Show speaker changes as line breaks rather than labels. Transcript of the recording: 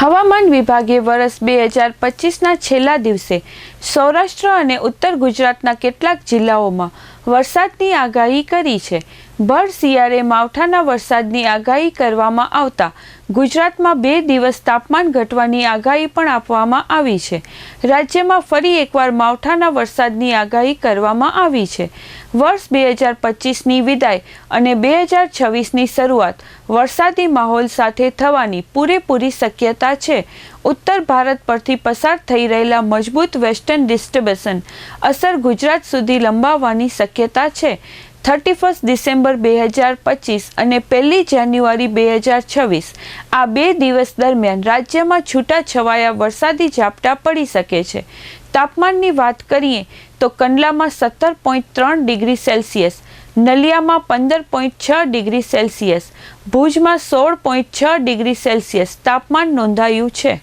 હવામાન વિભાગે વર્ષ બે હજાર પચીસના છેલ્લા દિવસે સૌરાષ્ટ્ર અને ઉત્તર ગુજરાતના કેટલાક જિલ્લાઓમાં વરસાદની આગાહી કરી છે. ભર શિયાળે માવઠાના વરસાદની આગાહી કરવામાં આવતા ગુજરાતમાં બે દિવસ તાપમાન ઘટવાની આગાહી પણ આપવામાં આવી છે. રાજ્યમાં ફરી એકવાર માવઠાના વરસાદની આગાહી કરવામાં આવી છે. વર્ષ બે હજાર પચીસની વિદાય અને બે હજાર છવ્વીસની શરૂઆત વરસાદી માહોલ સાથે થવાની પૂરેપૂરી શક્યતા છે. ઉત્તર ભારત પરથી પસાર થઈ રહેલા મજબૂત વેસ્ટર્ન ડિસ્ટર્બન્સન અસર ગુજરાત સુધી લંબાવવાની શક્યતા છે. થર્ટી ફર્સ્ટ ડિસેમ્બર બે હજાર પચીસ અને પહેલી જાન્યુઆરી બે હજાર છવ્વીસ આ બે દિવસ દરમિયાન રાજ્યમાં છૂટાછવાયા વરસાદી ઝાપટા પડી શકે છે. તાપમાનની વાત કરીએ તો કંડલામાં સત્તર પોઈન્ટ ત્રણ ડિગ્રી સેલ્સિયસ, નલિયામાં પંદર પોઈન્ટ છ ડિગ્રી સેલ્સિયસ, ભુજમાં સોળ પોઈન્ટ છ ડિગ્રી સેલ્સિયસ તાપમાન નોંધાયું છે.